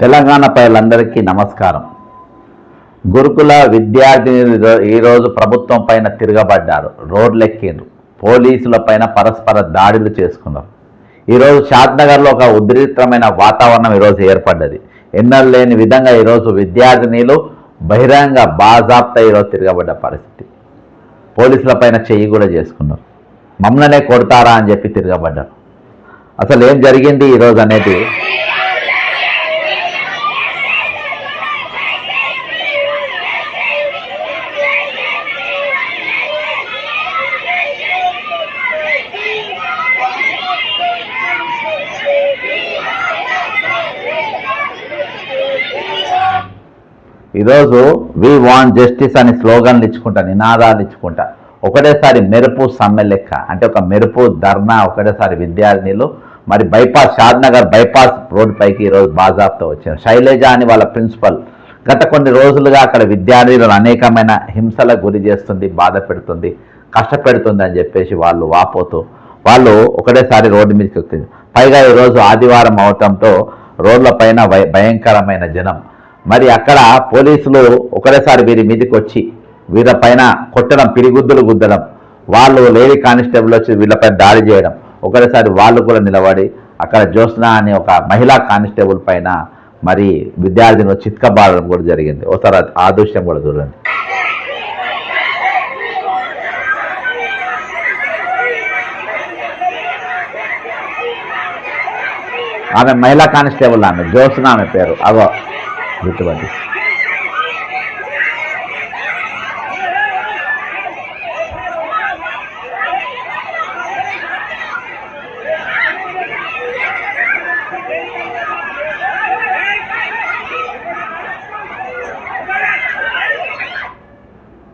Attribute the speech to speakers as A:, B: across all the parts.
A: తెలంగాణ ప్రజలందరికీ నమస్కారం. గురుకుల విద్యార్థిని ఈరోజు ప్రభుత్వం పైన తిరగబడ్డారు రోడ్లెక్కిండ్రు. పోలీసుల పైన పరస్పర దాడులు చేసుకున్నారు. ఈరోజు షాద్నగర్లో ఒక ఉద్రిక్తమైన వాతావరణం ఈరోజు ఏర్పడ్డది. ఎన్నడూ లేని విధంగా ఈరోజు విద్యార్థినిలు బహిరంగ బాజాప్తా ఈరోజు తిరగబడ్డ పరిస్థితి. పోలీసుల పైన చెయ్యి కూడా చేసుకున్నారు. మమ్మల్నే కొడతారా అని చెప్పి తిరగబడ్డారు. అసలు ఏం జరిగింది ఈరోజు అనేది ఈరోజు వి వాంట్ జస్టిస్ అని స్లోగన్లు ఇచ్చుకుంటా నినాదాలు ఇచ్చుకుంటా. ఒకటేసారి మెరుపు సమ్మె లెక్క. అంటే ఒక మెరుపు ధర్నా ఒకటేసారి విద్యార్థినులు. మరి బైపాస్ షాద్నగర్ బైపాస్ రోడ్ పైకి ఈరోజు బాజాబ్తో వచ్చారు శైలజ అని వాళ్ళ ప్రిన్సిపల్ గత కొన్ని రోజులుగా అక్కడ విద్యార్థులను అనేకమైన హింసలకు గురి చేస్తుంది బాధ పెడుతుంది కష్టపెడుతుంది అని చెప్పేసి వాళ్ళు వాపోతూ వాళ్ళు ఒకటేసారి రోడ్డు మీదకి వచ్చింది పైగా ఈరోజు ఆదివారం అవటంతో రోడ్ల పైన భయ- భయంకరమైన జనం. మరి అక్కడ పోలీసులు ఒకటేసారి వీరి మీదకి వచ్చి వీళ్ళ పైన కొట్టడం పిరిగుద్దులు గుద్దడం వాళ్ళు లేడీ కానిస్టేబుల్ వచ్చి వీళ్ళపై దాడి చేయడం ఒకటేసారి వాళ్ళు కూడా నిలబడి అక్కడ జ్యోత్స్న అనే ఒక మహిళా కానిస్టేబుల్ పైన మరి విద్యార్థిని చిత్కబాడడం కూడా జరిగింది. ఒకసారి ఆ- ఆ దృశ్యం కూడా చూడండి. ఆమె మహిళా కానిస్టేబుల్ ఆమె జ్యోత్స్న ఆమె పేరు. అగో. గుర్తుపట్టి.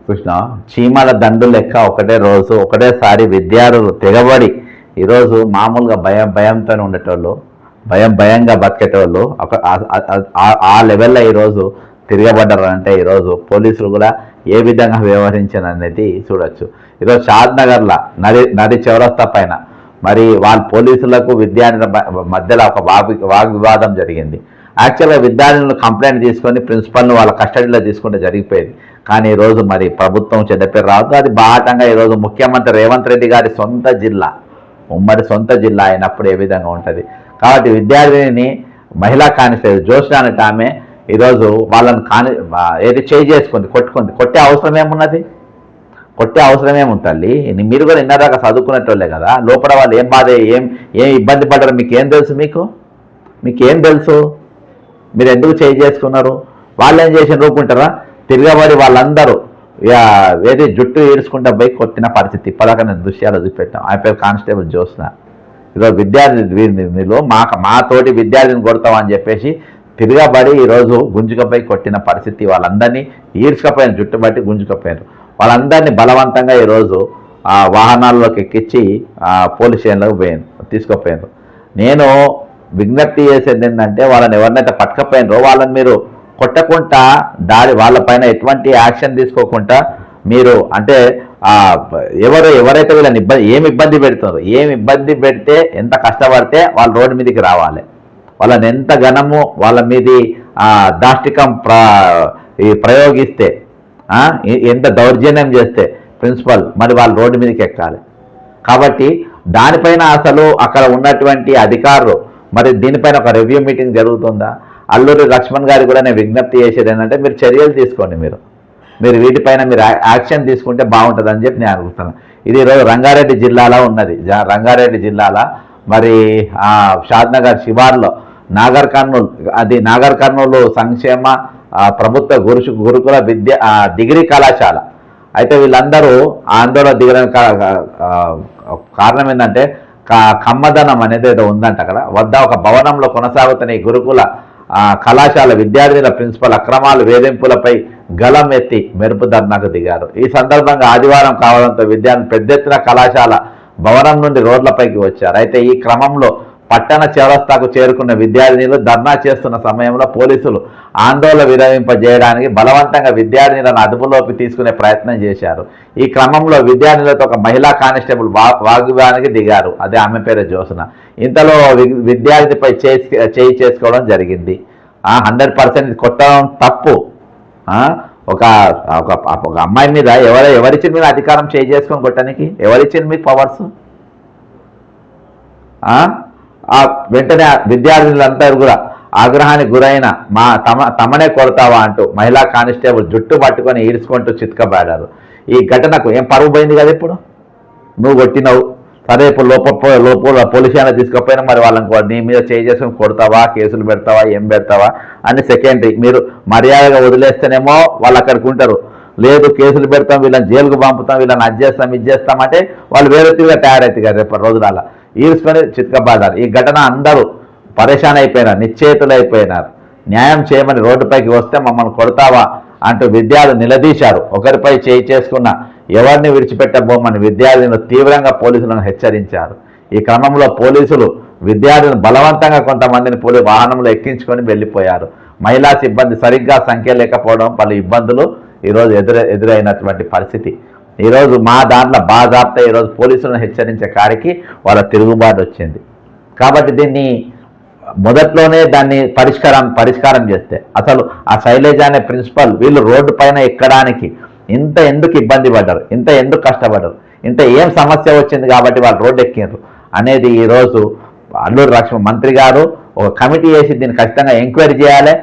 A: కృష్ణ చీమల దండు లెక్క ఒకటే రోజు ఒకటేసారి విద్యార్థులు తెగబడి ఈరోజు మామూలుగా భయం భయంతో ఉండేటోళ్ళు. భయం భయంగా బతికేటోళ్ళు ఒక ఆ- లెవెల్లో ఈరోజు తిరగబడ్డారు అంటే ఈరోజు పోలీసులు కూడా ఏ విధంగా వ్యవహరించారు అనేది చూడొచ్చు. ఈరోజు షాద్ నగర్లో నది నది చౌరస్తా పైన మరి వాళ్ళ పోలీసులకు విద్యార్థుల మధ్యలో ఒక వాగ్ వాగ్వివాదం జరిగింది. యాక్చువల్గా విద్యార్థులను కంప్లైంట్ తీసుకొని ప్రిన్సిపల్ను వాళ్ళ కస్టడీలో తీసుకుంటే జరిగిపోయేది. కానీ ఈరోజు మరి ప్రభుత్వం చెడ్డ పేరు రావద్దు. అది బాటంగా ఈరోజు ముఖ్యమంత్రి రేవంత్ రెడ్డి గారి సొంత జిల్లా ఉమ్మడి సొంత జిల్లా అయినప్పుడు ఏ విధంగా ఉంటుంది? కాబట్టి విద్యార్థిని మహిళా కానిస్టేబుల్ జోష్న అనే ఆమె ఈరోజు వాళ్ళని కాని ఏది చేయి చేసుకుంది కొట్టుకుంది. కొట్టే అవసరం ఏమున్నది? కొట్టే అవసరం ఏముంది తల్లి? మీరు కూడా ఇన్నదాకా చదువుకునేటోళ్ళే కదా. లోపల వాళ్ళు ఏం బాధ ఏం ఏం ఇబ్బంది పడ్డారో మీకు ఏం తెలుసు మీకు? మీకు ఏం తెలుసు? మీరు ఎందుకు చేయి చేసుకున్నారు? వాళ్ళు ఏం చేసిన రూపుంటారా తిరగబడి వాళ్ళందరూ ఇక ఏది జుట్టు ఏడుచుకుంటా పోయి కొట్టిన పరిస్థితి. ఇప్పటిదాకా నేను దృశ్యాలు చూపెట్టాం ఆ పేరు కానిస్టేబుల్ జోస్నా ఈరోజు విద్యార్థి వీ- మా తోటి విద్యార్థిని కొడతామని చెప్పేసి తిరగబడి ఈరోజు గుంజుకపోయి కొట్టిన పరిస్థితి వాళ్ళందరినీ ఈడ్చుకపోయారు జుట్టుబట్టి గుంజుకపోయారు వాళ్ళందరినీ బలవంతంగా ఈరోజు ఆ వాహనాల్లోకి ఎక్కించి పోలీస్ స్టేషన్లోకి పోయాను తీసుకుపోయారు నేను విజ్ఞప్తి చేసేది ఏంటంటే వాళ్ళని ఎవరినైతే పట్టుకపోయినరో వాళ్ళని మీరు కొట్టకుండా దాడి వాళ్ళపైన ఎటువంటి యాక్షన్ తీసుకోకుండా మీరు అంటే ఎవరు ఎవరైతే వీళ్ళని ఇబ్బంది ఏమి ఇబ్బంది పెడుతున్నారు ఏమి ఇబ్బంది పెడితే ఎంత కష్టపడితే వాళ్ళు రోడ్డు మీదకి రావాలి. వాళ్ళని ఎంత ఘనము వాళ్ళ మీది దాష్టికం ప్ర ఈ ప్రయోగిస్తే ఎంత దౌర్జన్యం చేస్తే ప్రిన్సిపల్ మరి వాళ్ళు రోడ్డు మీదకి ఎక్కాలి. కాబట్టి దానిపైన అసలు అక్కడ ఉన్నటువంటి అధికారులు మరి దీనిపైన ఒక రివ్యూ మీటింగ్ జరుగుతుందా? అల్లూరి లక్ష్మణ్ గారి కూడా నేను విజ్ఞప్తి చేసేది ఏంటంటే మీరు చర్యలు తీసుకోండి మీరు. మీరు వీటిపైన మీరు యాక్షన్ తీసుకుంటే బాగుంటుందని చెప్పి నేను అనుకుంటున్నాను ఇది ఈరోజు రంగారెడ్డి జిల్లాలో ఉన్నది. రంగారెడ్డి జిల్లాలో మరి ఆ, షాద్నగర్ శివార్లో నాగర్ కర్నూలు అది నాగర్ కర్నూలు సంక్షేమ ప్రభుత్వ గురు గురుకుల విద్య డిగ్రీ కళాశాల. అయితే వీళ్ళందరూ ఆందోళన దిగడం కారణం ఏంటంటే క- కమ్మదనం అనేది ఏదో ఉందంట అక్కడ వద్ద ఒక భవనంలో కొనసాగుతున్న ఈ గురుకుల కళాశాల విద్యార్థుల ప్రిన్సిపల్ అక్రమాలు వేధింపులపై గలమెత్తి మెరుపు ధర్నాకు దిగారు. ఈ సందర్భంగా ఆదివారం కావడంతో విద్యార్థులు పెద్ద ఎత్తున కళాశాల భవనం నుండి రోడ్లపైకి వచ్చారు. అయితే ఈ క్రమంలో పట్టణ చౌరస్తాకు చేరుకున్న విద్యార్థినులు ధర్నా చేస్తున్న సమయంలో పోలీసులు ఆందోళన విరమింపజేయడానికి బలవంతంగా విద్యార్థినులను అదుపులోకి తీసుకునే ప్రయత్నం చేశారు. ఈ క్రమంలో విద్యార్థులతో ఒక మహిళా కానిస్టేబుల్ వా వాగ్వానికి దిగారు. అదే ఆమె పేరు జోసన ఇంతలో వి- విద్యార్థిపై చేసి చేయి చేసుకోవడం జరిగింది. హండ్రెడ్ పర్సెంట్ కొట్టడం తప్పు. ఒక ఒక ఒక అమ్మాయి మీద ఎవరు ఎవరిచ్చిన మీద అధికారం చేసుకొని కొట్టడానికి? ఎవరిచ్చిన మీకు పవర్స్ ఆ? వెంటనే ఆ విద్యార్థులందరూ కూడా ఆగ్రహానికి గురైన మా తమ తమనే కొడతావా అంటూ మహిళా కానిస్టేబుల్ జుట్టు పట్టుకొని ఈడ్చుకుంటూ చిత్కబాడారు ఈ ఘటనకు ఏం పరువు పోయింది కదా ఇప్పుడు? నువ్వు కొట్టినావు. సరే ఇప్పుడు లోప లోపల పోలీస్ అయినా తీసుకుపోయినా మరి వాళ్ళని నీ మీద చేయి చేసుకొని కొడతావా కేసులు పెడతావా ఏం పెడతావా అని సెకండరీ మీరు మర్యాదగా వదిలేస్తేనేమో వాళ్ళు అక్కడికి ఉంటారు. లేదు కేసులు పెడతాం వీళ్ళని జైలుకు పంపుతాం వీళ్ళని అది చేస్తాం ఇది చేస్తాం అంటే వాళ్ళు వేరే తీరుగా తయారవుతాయి కదా రేపు రోజునాల ఈడ్చుకొని చితకబాడారు ఈ ఘటన అందరూ పరేషాన్ అయిపోయినారు నిశ్చేతులు అయిపోయినారు. న్యాయం చేయమని రోడ్డుపైకి వస్తే మమ్మల్ని కొడతావా అంటూ విద్యార్థులు నిలదీశారు. ఒకరిపై చేయి చేసుకున్న ఎవరిని విడిచిపెట్టబోమని విద్యార్థులను తీవ్రంగా పోలీసులను హెచ్చరించారు. ఈ క్రమంలో పోలీసులు విద్యార్థులను బలవంతంగా కొంతమందిని పోలీసు వాహనంలో ఎక్కించుకొని వెళ్ళిపోయారు. మహిళా సిబ్బంది సరిగ్గా సంఖ్య లేకపోవడం పలు ఇబ్బందులు ఈరోజు ఎదురు ఎదురైనటువంటి పరిస్థితి. ఈరోజు మా దాంట్లో బాధార్త ఈరోజు పోలీసులను హెచ్చరించే కాడికి వాళ్ళ తిరుగుబాటు వచ్చింది. కాబట్టి దీన్ని మొదట్లోనే దాన్ని పరిష్కారం పరిష్కారం చేస్తే అసలు ఆ శైలేజ అనే ప్రిన్సిపల్ వీళ్ళు రోడ్డు పైన ఎక్కడానికి ఇంత ఎందుకు ఇబ్బంది పడ్డారు? ఇంత ఎందుకు కష్టపడ్డారు? ఇంత ఏం సమస్య వచ్చింది కాబట్టి వాళ్ళు రోడ్డు ఎక్కినారు అనేది ఈరోజు అల్లూరు లక్ష్మణ మంత్రి గారు ఒక కమిటీ వేసి దీన్ని ఖచ్చితంగా ఎంక్వైరీ చేయాలి.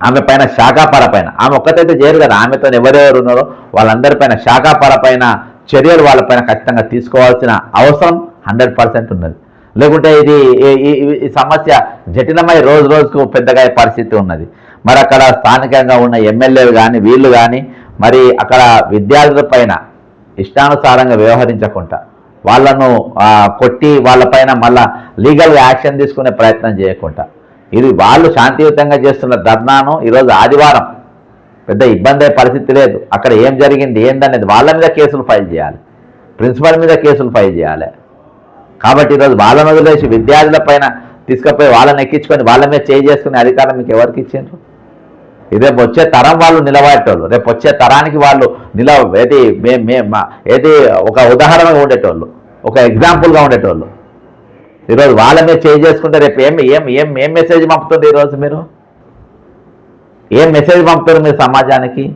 A: ఆమె పైన శాఖాపర పైన. ఆమె ఒక్కతైతే చేయరు కదా. ఆమెతో ఎవరెవరు ఉన్నారో వాళ్ళందరిపైన శాఖాపర పైన చర్యలు వాళ్ళపైన ఖచ్చితంగా తీసుకోవాల్సిన అవసరం హండ్రెడ్ పర్సెంట్ ఉన్నది. లేకుంటే ఇది ఈ- ఈ- సమస్య జటిలమై రోజు రోజుకు పెద్దగా పరిస్థితి ఉన్నది. మరి అక్కడ స్థానికంగా ఉన్న ఎమ్మెల్యేలు కానీ వీళ్ళు కానీ మరి అక్కడ విద్యార్థుల పైన ఇష్టానుసారంగా వ్యవహరించకుండా వాళ్ళను కొట్టి వాళ్ళపైన మళ్ళా లీగల్గా యాక్షన్ తీసుకునే ప్రయత్నం చేయకుండా. ఇది వాళ్ళు శాంతియుతంగా చేస్తున్న ధర్నాను ఈరోజు ఆదివారం పెద్ద ఇబ్బంది అయ్యే పరిస్థితి లేదు. అక్కడ ఏం జరిగింది ఏందనేది వాళ్ళ మీద కేసులు ఫైల్ చేయాలి. ప్రిన్సిపల్ మీద కేసులు ఫైల్ చేయాలి. కాబట్టి ఈరోజు వాళ్ళని వదిలేసి విద్యార్థుల పైన తీసుకుపోయి వాళ్ళని ఎక్కించుకొని వాళ్ళ మీద చేయి చేసుకునే అధికారం మీకు ఎవరికి ఇచ్చిండ్రు? రేపు వచ్చే తరం వాళ్ళు నిలబడేటోళ్ళు. రేపు వచ్చే తరానికి వాళ్ళు నిలవ ఏది మే మే మా- ఏది ఒక ఉదాహరణగా ఉండేటోళ్ళు. ఒక ఎగ్జాంపుల్గా ఉండేటోళ్ళు. ఈరోజు వాళ్ళ మీద చేంజ్ చేసుకుంటే రేపు ఏం ఏం ఏం ఏం మెసేజ్ పంపుతుంది ఈరోజు మీరు? ఏం మెసేజ్ పంపుతారు మీరు సమాజానికి?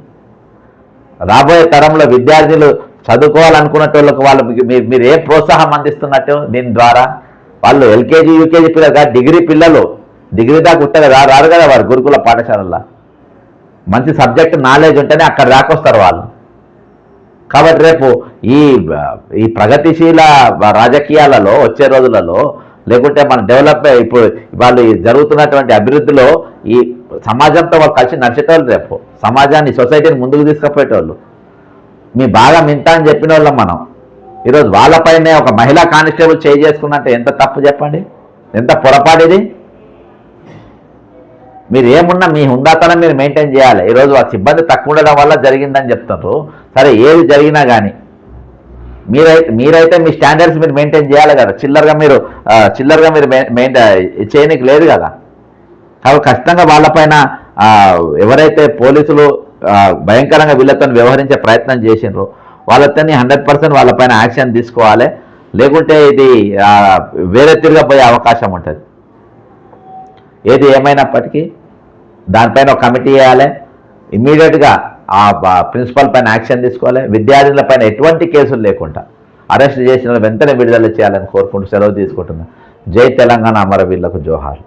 A: రాబోయే తరంలో విద్యార్థులు చదువుకోవాలనుకున్నటోళ్ళకి వాళ్ళు మీకు- మీరు మీరు ఏ ప్రోత్సాహం అందిస్తున్నట్టు దీని ద్వారా? వాళ్ళు ఎల్కేజీ యూకేజీ పిల్లలు కాదు డిగ్రీ పిల్లలు. డిగ్రీ దాకా ఉంటారు రారు కదా వారు గురుకుల పాఠశాలల్లో. మంచి సబ్జెక్ట్ నాలెడ్జ్ ఉంటేనే అక్కడ దాకొస్తారు వాళ్ళు. కాబట్టి రేపు ఈ ఈ ప్రగతిశీల రాజకీయాలలో వచ్చే రోజులలో లేకుంటే మన డెవలప్ ఇప్పుడు వాళ్ళు జరుగుతున్నటువంటి అభివృద్ధిలో ఈ సమాజంతో వాళ్ళు కలిసి నడిచేటోళ్ళు రేపు. సమాజాన్ని సొసైటీని ముందుకు తీసుకుపోయేటోళ్ళు. మీ బాగా మింత అని చెప్పిన వాళ్ళం మనం. ఈరోజు వాళ్ళపైనే ఒక మహిళా కానిస్టేబుల్ చేయి ఎంత తప్పు చెప్పండి? ఎంత పొరపాటు ఇది? మీరు ఏమున్నా మీ హుందాతనం మీరు మెయింటైన్ చేయాలి. ఈరోజు ఆ సిబ్బంది తక్కువ ఉండడం వల్ల జరిగిందని చెప్తున్నారు సరే ఏది జరిగినా కానీ మీరైతే మీరైతే మీ స్టాండర్డ్స్ మీరు మెయింటైన్ చేయాలి కదా. చిల్లరగా మీరు చిల్లరగా మీరు మెయింటైన్ చేయనికి లేదు కదా. కాబట్టి ఖచ్చితంగా వాళ్ళపైన ఎవరైతే పోలీసులు భయంకరంగా వీళ్ళతో వ్యవహరించే ప్రయత్నం చేసినారో వాళ్ళతో హండ్రెడ్ పర్సెంట్ వాళ్ళపైన యాక్షన్ తీసుకోవాలి. లేకుంటే ఇది వేరే తిరగబోయే పోయే అవకాశం ఉంటుంది. ఏది ఏమైనప్పటికీ దానిపైన ఒక కమిటీ వేయాలి. ఇమ్మీడియట్గా ఆ ప్రిన్సిపల్ పైన యాక్షన్ తీసుకోవాలి. విద్యార్థుల పైన ఎటువంటి కేసులు లేకుండా అరెస్ట్ చేసిన వెంటనే విడుదల చేయాలని కోరుకుంటూ సెలవు తీసుకుంటున్నాను జై తెలంగాణ అమరవీళ్ళకు జోహార్